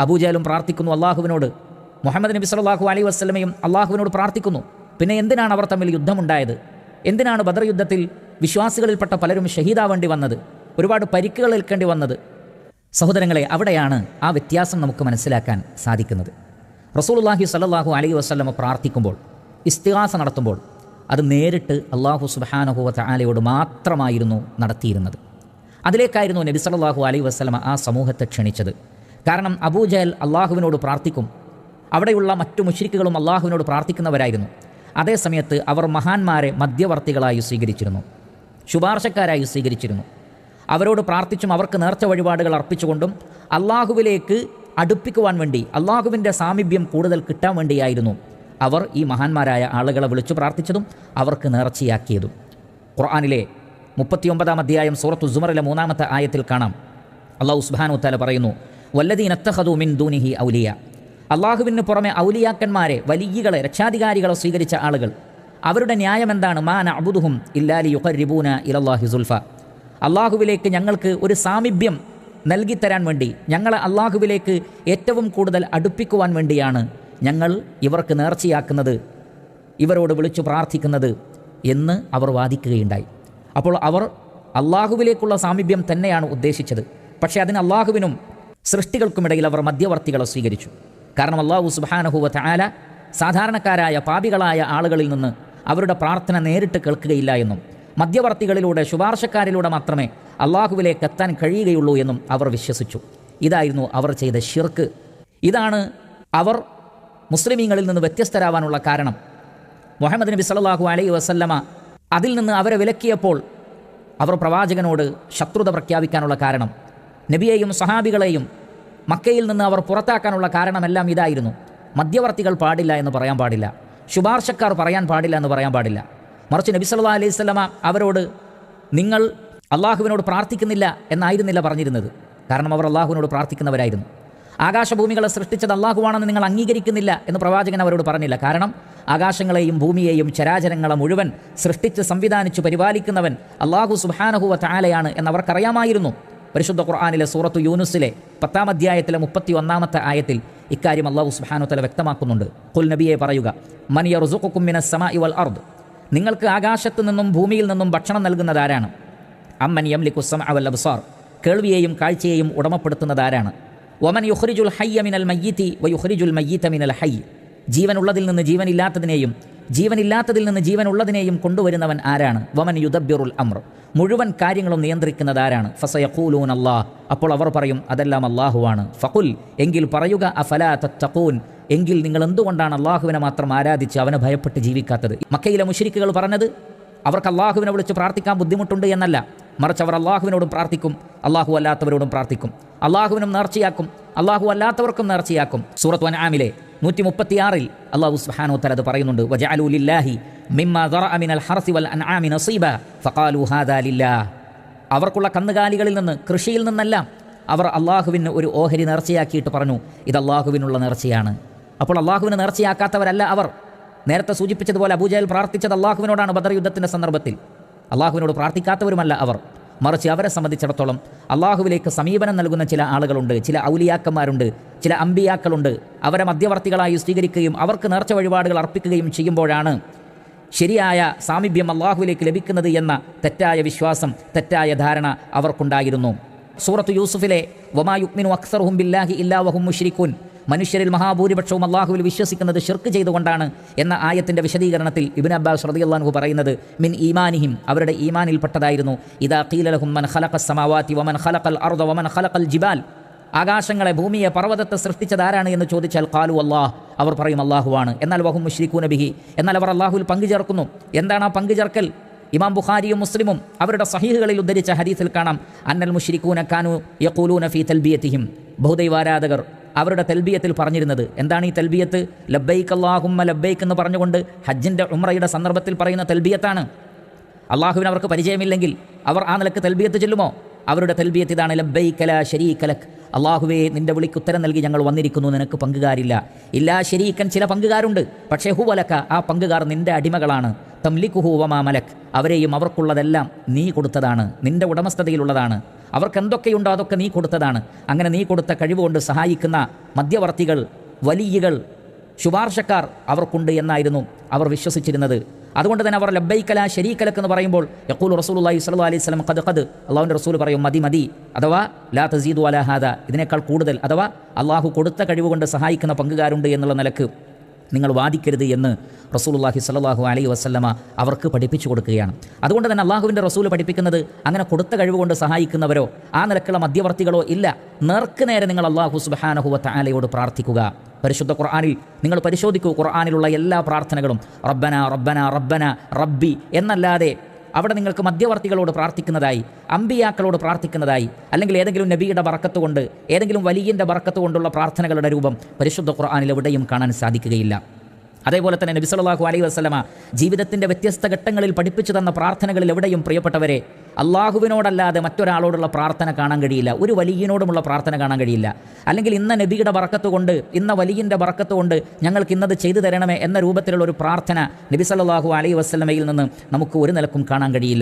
അബൂജാലും പ്രാർത്ഥിക്കുന്നു അള്ളാഹുവിനോട്. മുഹമ്മദ് നബി സല്ലല്ലാഹു അലൈ വസ്ലമയും അള്ളാഹുവിനോട് പ്രാർത്ഥിക്കുന്നു. പിന്നെ എന്തിനാണ് അവർ തമ്മിൽ യുദ്ധമുണ്ടായത്? എന്തിനാണ് ബദർ യുദ്ധത്തിൽ വിശ്വാസികളിൽപ്പെട്ട പലരും ഷഹീദാവേണ്ടി വന്നത്? ഒരുപാട് പരിക്കുകൾ ഏൽക്കേണ്ടി വന്നത്? സഹോദരങ്ങളെ അവിടെയാണ് ആ വ്യത്യാസം നമുക്ക് മനസ്സിലാക്കാൻ സാധിക്കുന്നത്. റസൂലുള്ളാഹി സല്ലാഹു അലൈ വസ്ലമ പ്രാർത്ഥിക്കുമ്പോൾ ഇസ്തിഹാസ നടത്തുമ്പോൾ അത് നേരിട്ട് അള്ളാഹു സുബ്ഹാനഹു ആലയോട് മാത്രമായിരുന്നു നടത്തിയിരുന്നത്. അതിലേക്കായിരുന്നു നബി സല്ലല്ലാഹു അലൈഹി വസല്ലമ ആ സമൂഹത്തെ ക്ഷണിച്ചത്. കാരണം അബൂജഹൽ അള്ളാഹുവിനോട് പ്രാർത്ഥിക്കും. അവിടെയുള്ള മറ്റു മുശ്രിക്കുകളും അള്ളാഹുവിനോട് പ്രാർത്ഥിക്കുന്നവരായിരുന്നു. അതേസമയത്ത് അവർ മഹാന്മാരെ മധ്യവർത്തികളായി സ്വീകരിച്ചിരുന്നു. ശുപാർശക്കാരായി സ്വീകരിച്ചിരുന്നു. അവരോട് പ്രാർത്ഥിച്ചും അവർക്ക് നേർച്ച വഴിപാടുകൾ അർപ്പിച്ചുകൊണ്ടും അള്ളാഹുവിലേക്ക് അടുപ്പിക്കുവാൻ വേണ്ടി അള്ളാഹുവിന്റെ സാമീപ്യം കൂടുതൽ കിട്ടാൻ വേണ്ടിയായിരുന്നു അവർ ഈ മഹാന്മാരായ ആളുകളെ വിളിച്ചു പ്രാർത്ഥിച്ചതും അവർക്ക് നേർച്ചയാക്കിയതും. ഖുർആാനിലെ മുപ്പത്തിയൊമ്പതാം അധ്യായം സൂറത്തു സുമറിലെ മൂന്നാമത്തെ ആയത്തിൽ കാണാം. അള്ളാഹു സുബാനു താല പറയുന്നു വല്ലദീനത്തഹദു മിൻ ദൂനിഹി ഔലിയ. അള്ളാഹുവിന് പുറമെ ഔലിയാക്കന്മാരെ വലിയകളെ രക്ഷാധികാരികളെ സ്വീകരിച്ച ആളുകൾ. അവരുടെ ന്യായം എന്താണ് മാന അബുദുഹും ഇല്ലാലി യുഖരിബൂന ഇലല്ലാഹി സുൽഫ. അള്ളാഹുവിലേക്ക് ഞങ്ങൾക്ക് ഒരു സാമീപ്യം നൽകിത്തരാൻ വേണ്ടി ഞങ്ങളെ അള്ളാഹുവിലേക്ക് ഏറ്റവും കൂടുതൽ അടുപ്പിക്കുവാൻ വേണ്ടിയാണ് ഞങ്ങൾ ഇവർക്ക് നേർച്ചയാക്കുന്നത് ഇവരോട് വിളിച്ചു പ്രാർത്ഥിക്കുന്നത് എന്ന് അവർ വാദിക്കുകയുണ്ടായി. അപ്പോൾ അവർ അള്ളാഹുവിലേക്കുള്ള സാമീപ്യം തന്നെയാണ് ഉദ്ദേശിച്ചത്. പക്ഷേ അതിന് അള്ളാഹുവിനും സൃഷ്ടികൾക്കുമിടയിൽ അവർ മധ്യവർത്തികളെ സ്വീകരിച്ചു. കാരണം അള്ളാഹു സുബാനഹുവ ആല സാധാരണക്കാരായ പാപികളായ ആളുകളിൽ നിന്ന് അവരുടെ പ്രാർത്ഥന നേരിട്ട് കേൾക്കുകയില്ല എന്നും മധ്യവർത്തികളിലൂടെ ശുപാർശക്കാരിലൂടെ മാത്രമേ അള്ളാഹുവിലേക്ക് എത്താൻ കഴിയുകയുള്ളൂ എന്നും അവർ വിശ്വസിച്ചു. ഇതായിരുന്നു അവർ ചെയ്ത ഷിർക്ക് ഇതാണ് അവർ മുസ്ലിമീങ്ങളിൽ നിന്ന് വ്യത്യസ്തരാവാനുള്ള കാരണം. മുഹമ്മദ് നബി സല്ലല്ലാഹു അലൈഹി വസല്ലമ അതിൽ നിന്ന് അവരെ വിലക്കിയപ്പോൾ അവർ പ്രവാചകനോട് ശത്രുത പ്രഖ്യാപിക്കാനുള്ള കാരണം. നബിയെയും സഹാബികളെയും മക്കയിൽ നിന്ന് അവർ പുറത്താക്കാനുള്ള കാരണമെല്ലാം ഇതായിരുന്നു. മധ്യവർത്തികൾ പാടില്ല എന്ന് പറയാൻ പാടില്ല. ശുപാർശക്കാർ പറയാൻ പാടില്ല എന്ന് പറയാൻ പാടില്ല. മറിച്ച് നബി സല്ലാ അലൈഹി വസല്ലമ അവരോട് നിങ്ങൾ അള്ളാഹുവിനോട് പ്രാർത്ഥിക്കുന്നില്ല എന്നായിരുന്നില്ല പറഞ്ഞിരുന്നത്. കാരണം അവർ അള്ളാഹുവിനോട് പ്രാർത്ഥിക്കുന്നവരായിരുന്നു. ആകാശഭൂമികളെ സൃഷ്ടിച്ചത് അള്ളാഹുവാണെന്ന് നിങ്ങൾ അംഗീകരിക്കുന്നില്ല എന്ന് പ്രവാചകൻ അവരോട് പറഞ്ഞില്ല. കാരണം ആകാശങ്ങളെയും ഭൂമിയെയും ചരാചരങ്ങളെ മുഴുവൻ സൃഷ്ടിച്ച് സംവിധാനിച്ച് പരിപാലിക്കുന്നവൻ അള്ളാഹു സുബാനഹുവ താലയാണ് എന്നവർക്കറിയാമായിരുന്നു പരിശുദ്ധ ഖുർആാനിലെ സൂറത്തു യൂനുസിലെ പത്താം അധ്യായത്തിലെ മുപ്പത്തി ഒന്നാമത്തെ ആയത്തിൽ ഇക്കാര്യം അള്ളാഹു സുബാനു തല വ്യക്തമാക്കുന്നുണ്ട്. കുൽ നബിയെ പറയുക മനിയ റുസുക്കുമിന സമ ഇവൽ അർദ്. നിങ്ങൾക്ക് ആകാശത്തു നിന്നും ഭൂമിയിൽ നിന്നും ഭക്ഷണം നൽകുന്നത് ആരാണ്? അമ്മൻ യംലിക്കുസം അവൽ അബ്സാർ. കേൾവിയെയും കാഴ്ചയെയും ഉടമപ്പെടുത്തുന്നത് ആരാണ്? ഒമൻ യുഹ്രിജുൽ ഹയ്യ മിനൽ മയ്യത്തി വ യുഹ്രിജുൽ മയ്യത്ത മിനൽ ഹയ്യ്. ജീവനുള്ളതിൽ നിന്ന് ജീവനില്ലാത്തതിനെയും ജീവനില്ലാത്തതിൽ നിന്ന് ജീവനുള്ളതിനെയും കൊണ്ടുവരുന്നവൻ ആരാണ്? വമൻ യുദബ്യുറുൽ അമ്ര മുഴുവൻ കാര്യങ്ങളും നിയന്ത്രിക്കുന്നത് ആരാണ്? ഫസയഖൂലൂൻ അള്ളാഹ് അപ്പോൾ അവർ പറയും അതെല്ലാം അള്ളാഹുവാണ് ഫഖുൽ എങ്കിൽ പറയുക അഫലാ തത്തഖൂൻ. എങ്കിൽ നിങ്ങൾ എന്തുകൊണ്ടാണ് അള്ളാഹുവിനെ മാത്രം ആരാധിച്ച് അവനെ ഭയപ്പെട്ട് ജീവിക്കാത്തത്? മക്കയിലെ മുഷരിക്കുകൾ പറഞ്ഞത് അവർക്ക് അള്ളാഹുവിനെ വിളിച്ച് പ്രാർത്ഥിക്കാൻ ബുദ്ധിമുട്ടുണ്ട് എന്നല്ല. മറിച്ച് അവർ അള്ളാഹുവിനോടും പ്രാർത്ഥിക്കും അള്ളാഹു അല്ലാത്തവരോടും പ്രാർത്ഥിക്കും. അള്ളാഹുവിനും നേർച്ചയാക്കും അള്ളാഹു അല്ലാത്തവർക്കും നേർച്ചയാക്കും. സൂറത്ത് വനാമിലെ നൂറ്റി മുപ്പത്തിയാറിൽ അള്ളാഹു സുഹാനോ തല അത് പറയുന്നുണ്ട് വൽ അൻആമി നസീബ ഹാദാ അവർക്കുള്ള കന്നുകാലികളിൽ നിന്ന് കൃഷിയിൽ നിന്നെല്ലാം അവർ അള്ളാഹുവിന് ഒരു ഓഹരി നേർച്ചയാക്കിയിട്ട് പറഞ്ഞു ഇത് അള്ളാഹുവിനുള്ള നേർച്ചയാണ്. അപ്പോൾ അള്ളാഹുവിന് നേർച്ചയാക്കാത്തവരല്ല അവർ. നേരത്തെ സൂചിപ്പിച്ചതുപോലെ അബൂജയിൽ പ്രാർത്ഥിച്ചത് അള്ളാഹുവിനോടാണ് ബദർ യുദ്ധത്തിന്റെ സന്ദർഭത്തിൽ. അള്ളാഹുവിനോട് പ്രാർത്ഥിക്കാത്തവരുമല്ല അവർ. മറിച്ച് അവരെ സംബന്ധിച്ചിടത്തോളം അള്ളാഹുവിലേക്ക് സമീപനം നൽകുന്ന ചില ആളുകളുണ്ട് ചില ഔലിയാക്കന്മാരുണ്ട് ചില അമ്പിയാക്കളുണ്ട്. അവരെ മധ്യവർത്തികളായി സ്വീകരിക്കുകയും അവർക്ക് നേർച്ച വഴിപാടുകൾ അർപ്പിക്കുകയും ചെയ്യുമ്പോഴാണ് ശരിയായ സാമീപ്യം അള്ളാഹുവിലേക്ക് ലഭിക്കുന്നത് എന്ന തെറ്റായ വിശ്വാസം തെറ്റായ ധാരണ അവർക്കുണ്ടായിരുന്നു. സൂറത്ത് യൂസുഫിലെ വമാ യുക്മിനു അക്സർ ഹും ബില്ലാഹി ഇല്ലാ വഹും മുഷ്രിഖൂൻ മനുഷ്യരിൽ മഹാഭൂരിപക്ഷവും അള്ളാഹുവിൽ വിശ്വസിക്കുന്നത് ഷിർക്ക് ചെയ്തുകൊണ്ടാണ് എന്ന ആയത്തിന്റെ വിശദീകരണത്തിൽ ഇബിൻ അബ്ബാസ് റളിയല്ലാഹു പറയുന്നത് മിൻ ഈമാനിഹിം അവരുടെ ഈമാനിൽപ്പെട്ടതായിരുന്നു. ഇതാ ഖീലലഹും മൻ ഖലഖ സമാവാത്തി വമൻ ഖലഖൽ അർദ വമൻ ഖലഖൽ ജിബാൽ. ആകാശങ്ങളെ ഭൂമിയെ പർവതത്തെ സൃഷ്ടിച്ചതാരാണ് എന്ന് ചോദിച്ചാൽ കാലു അള്ളാഹ് അവർ പറയും അള്ളാഹുവാണ് എന്നാൽ വഹും മുഷ്രിഖൂ നബിഹി എന്നാൽ അവർ അള്ളാഹുവിൽ പങ്കുചേർക്കുന്നു എന്താണ് ആ പങ്കുചേർക്കൽ ഇമാം ബുഖാരിയും മുസ്ലിമും അവരുടെ സഹീഹുകളിൽ ഉദ്ധരിച്ച ഹദീസിൽ കാണാം. അന്നൽ മുഷ്രിഖൂന കാനു യഖൂലൂന ഫീ തൽബിയത്തിഹിം. ബഹുദൈവാരാധകർ അവരുടെ തെൽബിയത്തിൽ പറഞ്ഞിരുന്നത്. എന്താണ് ഈ തെൽബിയത്ത്? ലബ്ബൈക്ക് അള്ളാഹുമ്മ ലബ്ബൈക്ക് എന്ന് പറഞ്ഞുകൊണ്ട് ഹജ്ജിന്റെ ഉമ്രയുടെ സന്ദർഭത്തിൽ പറയുന്ന തെൽബിയത്താണ്. അള്ളാഹുവിന് അവർക്ക് പരിചയമില്ലെങ്കിൽ അവർ ആ നിലയ്ക്ക് തെൽബിയത്ത് ചെല്ലുമോ? അവരുടെ തെൽബിയത്ത് ഇതാണ് ലബ്ബൈക്കല കലക് അള്ളാഹുവേ നിന്റെ വിളിക്ക് ഉത്തരം നൽകി ഞങ്ങൾ വന്നിരിക്കുന്നു നിനക്ക് പങ്കുകാരില്ല. ഇല്ലാ ശരീക്കൻ ചില പങ്കുകാരുണ്ട്. പക്ഷേ ഹുവലക്ക ആ പങ്കുകാർ നിന്റെ അടിമകളാണ്. തംലിക്കുഹു വമാ മലക്. അവരെയും അവർക്കുള്ളതെല്ലാം നീ കൊടുത്തതാണ്. നിന്റെ ഉടമസ്ഥതയിലുള്ളതാണ്. അവർക്ക് എന്തൊക്കെയുണ്ടോ അതൊക്കെ നീ കൊടുത്തതാണ്. അങ്ങനെ നീ കൊടുത്ത കഴിവുകൊണ്ട് സഹായിക്കുന്ന മധ്യവർത്തികൾ വലിയകൾ ശുപാർശക്കാർ അവർക്കുണ്ട് എന്നായിരുന്നു അവർ വിശ്വസിച്ചിരുന്നത്. അതുകൊണ്ട് തന്നെ അവർ ലബ്ബൈക്കല ശരീക്കലക്ക് എന്ന് പറയുമ്പോൾ യക്കൂൽ റസൂലുള്ളാഹി സ്വല്ലല്ലാഹു അലൈഹി സ്വലം കഥ കഥ അള്ളാഹുന്റെ റസൂൽ പറയും മതി മതി അഥവാ ലാ തസീദു അലഹാദ ഇതിനേക്കാൾ കൂടുതൽ അഥവാ അള്ളാഹു കൊടുത്ത കഴിവുകൊണ്ട് സഹായിക്കുന്ന പങ്കുകാരുണ്ട് എന്നുള്ള നിലയ്ക്ക് നിങ്ങൾ വാദിക്കരുത് എന്ന് റസൂലുള്ളാഹി സ്വല്ലല്ലാഹു അലൈ വസ്ലമ അവർക്ക് പഠിപ്പിച്ചു കൊടുക്കുകയാണ്. അതുകൊണ്ട് തന്നെ അള്ളാഹുവിന്റെ റസൂൽ പഠിപ്പിക്കുന്നത് അങ്ങനെ കൊടുത്ത കഴിവുകൊണ്ട് സഹായിക്കുന്നവരോ ആ നിലക്കുള്ള മധ്യവർത്തികളോ ഇല്ല. നേർക്ക് നേരെ നിങ്ങൾ അള്ളാഹു സുബ്ഹാനഹു വതആലയോട് പ്രാർത്ഥിക്കുക. പരിശുദ്ധ ഖുർആാനിൽ നിങ്ങൾ പരിശോധിക്കൂ. ഖുർആാനിലുള്ള എല്ലാ പ്രാർത്ഥനകളും റബ്ബന റബ്ബന റബ്ബന റബ്ബി എന്നല്ലാതെ അവിടെ നിങ്ങൾക്ക് മധ്യവർത്തികളോട് പ്രാർത്ഥിക്കുന്നതായി അമ്പിയാക്കളോട് പ്രാർത്ഥിക്കുന്നതായി അല്ലെങ്കിൽ ഏതെങ്കിലും നബിയുടെ വറക്കത്ത് കൊണ്ട് ഏതെങ്കിലും വലിയന്റെ വറക്കത്ത് കൊണ്ടുള്ള പ്രാർത്ഥനകളുടെ രൂപം പരിശുദ്ധ ഖുർആനിൽ എവിടെയും കാണാൻ സാധിക്കുകയില്ല. അതേപോലെ തന്നെ നബി സല്ലല്ലാഹു അലൈഹി വസല്ലമ ജീവിതത്തിന്റെ വ്യത്യസ്ത ഘട്ടങ്ങളിൽ പഠിപ്പിച്ചു തന്ന പ്രാർത്ഥനകളിൽ എവിടെയും പ്രിയപ്പെട്ടവരെ അള്ളാഹുവിനോടല്ലാതെ മറ്റൊരാളോടുള്ള പ്രാർത്ഥന കാണാൻ കഴിയില്ല. ഒരു വലിയനോടുമുള്ള പ്രാർത്ഥന കാണാൻ കഴിയില്ല. അല്ലെങ്കിൽ ഇന്ന നബിയുടെ വറക്കത്ത് കൊണ്ട് ഇന്ന വലിയന്റെ വറക്കത്ത് കൊണ്ട് ഞങ്ങൾക്ക് ഇന്നത് ചെയ്തു തരണമേ എന്ന രൂപത്തിലുള്ള ഒരു പ്രാർത്ഥന നബി സല്ലല്ലാഹു അലൈഹി വസല്ലമയിൽ നിന്ന് നമുക്ക് ഒരു നിലക്കും കാണാൻ കഴിയില്ല.